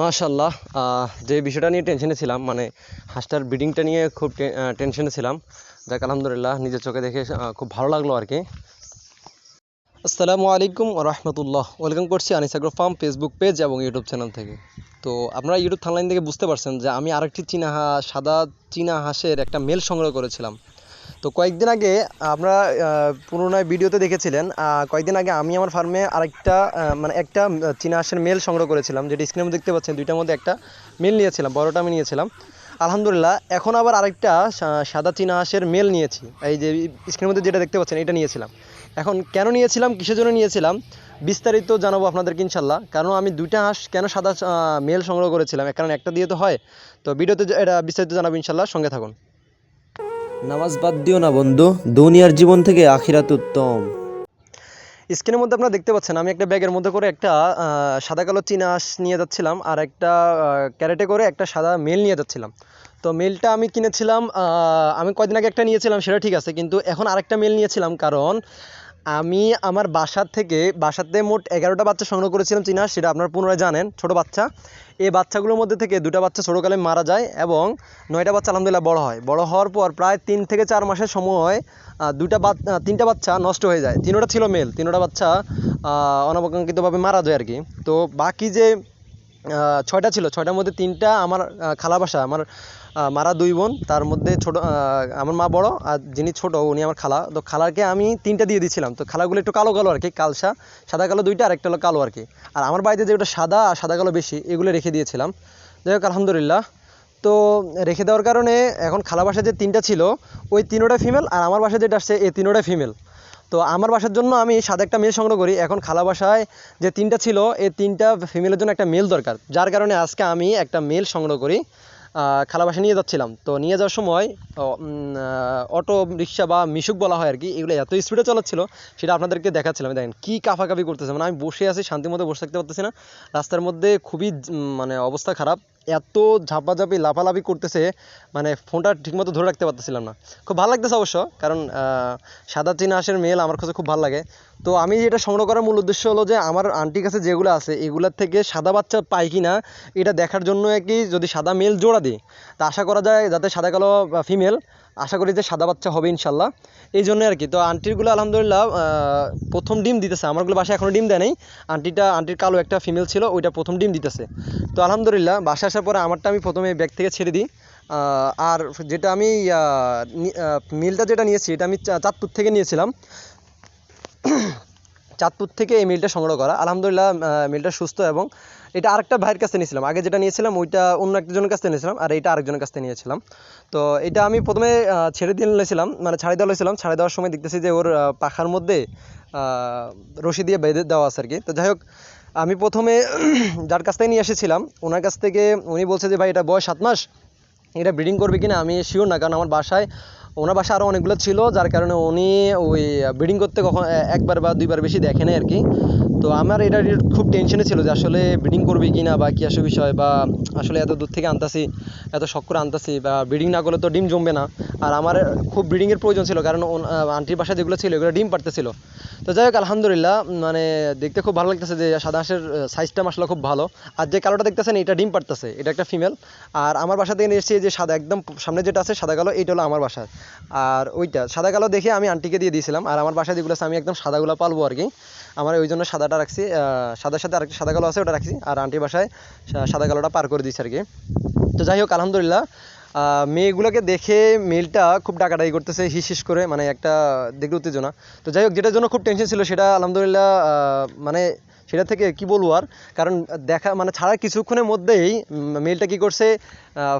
মাশাল্লাহ যে বিষয়টা নিয়ে টেনশনে ছিলাম মানে হাঁসটার ব্রিডিংটা নিয়ে খুব টেনশনে ছিলাম। যাক, আলহামদুলিল্লাহ, নিজের চোখে দেখে খুব ভালো লাগল আর কি। আসসালামু আলাইকুম রহমতুল্লাহ। ওয়েলকাম করছি আনিসাগ্রো ফার্ম ফেসবুক পেজ এবং ইউটিউব চ্যানেল থেকে। তো আপনারা ইউটিউব থানলাইন থেকে বুঝতে পারছেন যে আমি আরেকটি চীনা সাদা চীনা হাঁসের একটা মেল সংগ্রহ করেছিলাম। তো কয়েকদিন আগে আহ, পুনরায় ভিডিওতে দেখেছিলেন কয়েকদিন আগে আমি আমার ফার্মে আরেকটা মানে একটা চীনা হাঁসের মেল সংগ্রহ করেছিলাম যেটা স্ক্রিনের মধ্যে দেখতে পাচ্ছেন দুইটার মধ্যে একটা মেল নিয়েছিলাম বড়টা আমি নিয়েছিলাম। আলহামদুলিল্লাহ এখন আবার আরেকটা সাদা চীনা হাঁসের মেল নিয়েছি এই যে স্ক্রিনের মধ্যে যেটা দেখতে পাচ্ছেন এটা নিয়েছিলাম। এখন কেন নিয়েছিলাম কিসের জন্য নিয়েছিলাম বিস্তারিত জানাব আপনাদেরকে ইনশাল্লাহ কারণ আমি দুইটা হাঁস কেন সাদা মেল সংগ্রহ করেছিলাম কারণ একটা দিয়ে তো হয় তো ভিডিওতে এটা বিস্তারিত জানাব ইনশাল্লাহ সঙ্গে থাকুন। নামাজ বাদ দিও না বন্ধু, দুনিয়ার জীবন থেকে আখিরাত উত্তম। স্ক্রিনের মধ্যে আপনারা দেখতে পাচ্ছেন, আমি একটা ব্যাগের মধ্যে করে একটা সাদা কালো চীনা হাঁস নিয়ে যাচ্ছিলাম আর একটা ক্যারেটে করে একটা সাদা মেল নিয়ে যাচ্ছিলাম। তো মেলটা আমি কিনেছিলাম আমি কয়দিন আগে একটা নিয়েছিলাম, সেটা ঠিক আছে, কিন্তু এখন আরেকটা মেল নিয়েছিলাম কারণ আমি আমার বাসার থেকে বাসাতে মোট এগারোটা বাচ্চা সংগ্রহ করেছিলাম চীনা সেটা আপনারা পুনরায় জানেন ছোট বাচ্চা। এই বাচ্চাগুলোর মধ্যে থেকে দুটা বাচ্চা ছোটোকালে মারা যায় এবং নয়টা বাচ্চা আলহামদুলিল্লাহ বড় হয়। বড় হওয়ার পর প্রায় তিন থেকে চার মাসের সময় দুটা বাচ- আহ, তিনটা বাচ্চা নষ্ট হয়ে যায়। তিনোটা ছিল মেল তিনোটা বাচ্চা অনাকাঙ্ক্ষিতভাবে মারা যায় আর কি। তো বাকি যে ছয়টা ছিল। ছয়টার মধ্যে তিনটা আমার খালা বাসা, আমার মারা দুই বোন, তার মধ্যে ছোট আমার মা বড় আর যিনি ছোট, উনি আমার খালা। তো খালাকে আমি তিনটা দিয়ে দিয়েছিলাম তো খালাগুলো একটু কালো কালো আর কি, কালসা, সাদা কালো দুইটা আর একটা হলো কালো আর কি। আর আমার বাড়িতে যেটা সাদা আর সাদা কালো বেশি, এগুলো রেখে দিয়েছিলাম। যাই হোক, আলহামদুলিল্লাহ। তো রেখে দেওয়ার কারণে এখন খালা বাসায় যে তিনটা ছিল, ওই তিনোটা ফিমেল আর আমার বাসা যেটা আসছে, এই তিনোটা ফিমেল তো আমার বাসার জন্য আমি সাদা একটা মেল সংগ্রহ করি। এখন খালা বাসায় যে তিনটা ছিল, এই তিনটা ফিমেলের জন্য একটা মেল দরকার। যার কারণে আজকে আমি একটা মেল সংগ্রহ করি খালা বাসায় নিয়ে যাচ্ছিলাম। তো নিয়ে যাওয়ার সময় অটো, রিক্সা বা মিশুক বলা হয় আর কি, এগুলো এত স্পিডে চালাচ্ছিল, সেটা আপনাদেরকে দেখাচ্ছিলাম। দেখেন কী কাফাকাফি করতেছে। মানে আমি বসে আছি শান্তি মতো বসে থাকতে পারতেছি না। রাস্তার মধ্যে খুবই মানে অবস্থা খারাপ। এত ঝাপাঝাপি, লাফালাফি করতেছে মানে ফোনটা ঠিকমতো ধরে রাখতে পারতেছিলাম না। খুব ভালো লাগতেছে অবশ্য, কারণ সাদা চীনা হাঁসের মেল আমার কাছে খুব ভালো লাগে। তো আমি এটা সংগ্রহ করার মূল উদ্দেশ্য হলো যে, আমার আন্টির কাছে যেগুলো আছে, এগুলোর থেকে সাদা বাচ্চা পাই কি না এটা দেখার জন্য কি যদি সাদা মেল জোড়া দিই। তা আশা করা যায় যাতে সাদা কালো ফিমেল আশা করি যে সাদা বাচ্চা হবে ইনশাল্লাহ। এই জন্য আর কি। তো আন্টিরগুলো আলহামদুলিল্লাহ প্রথম ডিম দিতেছে। আমারগুলো বাসায় এখনও ডিম দেয় নাই। আন্টিটা, আন্টির কালো একটা ফিমেল ছিল, ওইটা প্রথম ডিম দিতেছে। তো আলহামদুলিল্লাহ, বাসায় আসার পরে আমারটা আমি প্রথমে ব্যাগ থেকে ছেড়ে দিই। আর যেটা আমি মিলটা যেটা নিয়েছি, এটা আমি চাঁদপুর থেকে নিয়েছিলাম। চাঁদপুর থেকে এই মিলটা সংগ্রহ করা। আলহামদুলিল্লাহ মিলটা সুস্থ এবং এটা আরেকটা ভাইয়ের কাছে নিয়েছিলাম। আগে যেটা নিয়েছিলাম, ওইটা অন্য একজনের কাছে নিয়েছিলাম আর এটা আরেকজনের কাছে নিয়েছিলাম। তো এটা আমি প্রথমে ছেড়ে দিয়ে নিয়েছিলাম মানে ছাড়ি দেওয়া হয়েছিলাম ছাড়ি দেওয়ার সময় দেখতেছি যে ওর পাখার মধ্যে রশি দিয়ে বেঁধে দেওয়া আছে আর কি তো যাই হোক আমি প্রথমে যার কাছ থেকে নিয়ে এসেছিলাম, ওনার কাছ থেকে উনি বলছে যে, ভাই, এটা বয়স সাত মাস, এটা ব্রিডিং করবে কিনা? আমি শিওর না, কারণ আমার বাসায় ওনার বাসায় আরও অনেকগুলো ছিল, যার কারণে উনি ওই ব্রিডিং করতে কখন একবার বা দুইবার বেশি দেখে আর কি। তো আমার এটা খুব টেনশনে ছিল যে আসলে ব্রিডিং করবে কি না বা কী আসে বিষয় বা আসলে এত দূর থেকে আনতাছি, এত শখ করে আনতাছি বা ব্রিডিং না করলে তো ডিম জমবে না। আর আমার খুব ব্রিডিংয়ের প্রয়োজন ছিল, কারণ আন্টির বাসায় যেগুলো ছিল, এগুলো ডিম পারতেছিল। তো যাই হোক, আলহামদুলিল্লাহ মানে দেখতে খুব ভালো লাগতেছে যে সাদা হাঁসের সাইজটা মাসলা খুব ভালো। আর যে কালোটা দেখতেছেন, এটা ডিম পারতেছে, এটা একটা ফিমেল আর আমার বাসা থেকে এসেছি যে সাদা, একদম সামনে যেটা আছে, সাদা কালো, এইটা হলো আমার বাসার আর ওইটা, সাদা কালো দেখে আমি আন্টিকে দিয়ে দিয়েছিলাম। আর আমার বাসায় যেগুলো আছে, আমি একদম সাদাগুলো পালবো আর কি। আমার ওই জন্য সাদাটা রাখছি সাদার সাথে আরেকটা সাদা কালো আছে, ওটা রাখছি। আর আন্টির বাসায় সাদা কালোটা পার করে দিয়েছি আর কি। তো যাই হোক, আলহামদুলিল্লাহ মেয়েগুলোকে দেখে মেলটা খুব ডাকাডাকি করতেছে, হিস করে মানে একটা দেখতে উত্তেজনা। তো যাই হোক, যেটার জন্য খুব টেনশন ছিল সেটা আলহামদুলিল্লাহ মানে সেটা থেকে কি বলব আর? কারণ দেখা মানে ছাড়ার কিছুক্ষণের মধ্যেই মেলটা কি করছে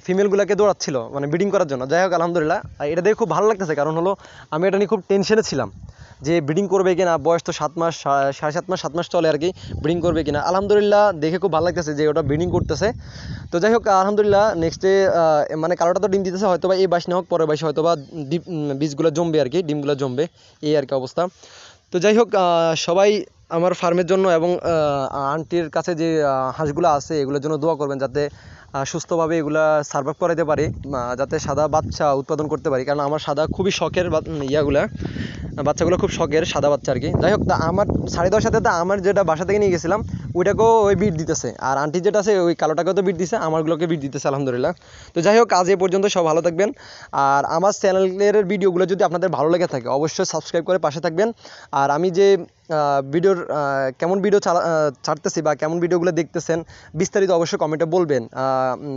ফিমেলগুলোকে দৌড়াচ্ছিল মানে ব্রিডিং করার জন্য। যাই হোক, আলহামদুলিল্লাহ। এটা দেখে খুব ভালো লাগতেছে, কারণ হলো আমি এটা নিয়ে খুব টেনশনে ছিলাম যে ব্রিডিং করবে কিনা, বয়স তো সাত মাস সাড়ে সাত মাস সাত মাস চলে আর কি ব্রিডিং করবে কিনা। আলহামদুলিল্লাহ, দেখে খুব ভালো লাগতেছে যে ওটা ব্রিডিং করতেছে। তো যাই হোক, আলহামদুলিল্লাহ নেক্সট মানে কালোটা তো ডিম দিতেছে হয়তো বা এই বাস না হোক, পরের বাসে হয়তো বা বীজগুলো জমবে আর কি, ডিমগুলো জমবে, এই আর কি অবস্থা। তো যাই হোক সবাই আমার ফার্মের জন্য এবং আন্টির কাছে যে হাঁসগুলো আছে, এগুলোর জন্য দোয়া করবেন যাতে সুস্থভাবে এগুলা সার্ভাইভ করাতে পারি যাতে সাদা বাচ্চা উৎপাদন করতে পারি। কারণ আমার সাদা খুবই শখের ইয়াগুলা, বাচ্চাগুলো খুব শখের সাদা বাচ্চা আর কি যাই হোক আমার, সাড়ে দশ সাথে তা আমার যেটা বাসা থেকে নিয়ে গেছিলাম, ওইটাকেও ওই বিট দিতেছে। আর আন্টি যেটা আছে, ওই কালোটাকেও তো বিট দিছে, আমারগুলোকে বিট দিতেছে, আলহামদুলিল্লাহ। তো যাই হোক, আজ এ পর্যন্ত সব ভালো থাকবেন। আর আমার চ্যানেলের ভিডিওগুলো যদি আপনাদের ভালো লেগে থাকে, অবশ্যই সাবস্ক্রাইব করে পাশে থাকবেন। আর আমি যে ভিডিওর কেমন ভিডিও আহ, ছাড়তেছি বা কেমন ভিডিওগুলো দেখতেছেন বিস্তারিত অবশ্যই কমেন্টে বলবেন।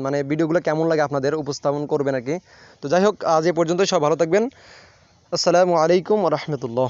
মানে ভিডিওগুলো কেমন লাগে আপনাদের উপস্থাপন করবেন আর কি। তো যাই হোক আজ এ পর্যন্তই সব ভালো থাকবেন। আসসালামু আলাইকুম রহমতুল্লাহ।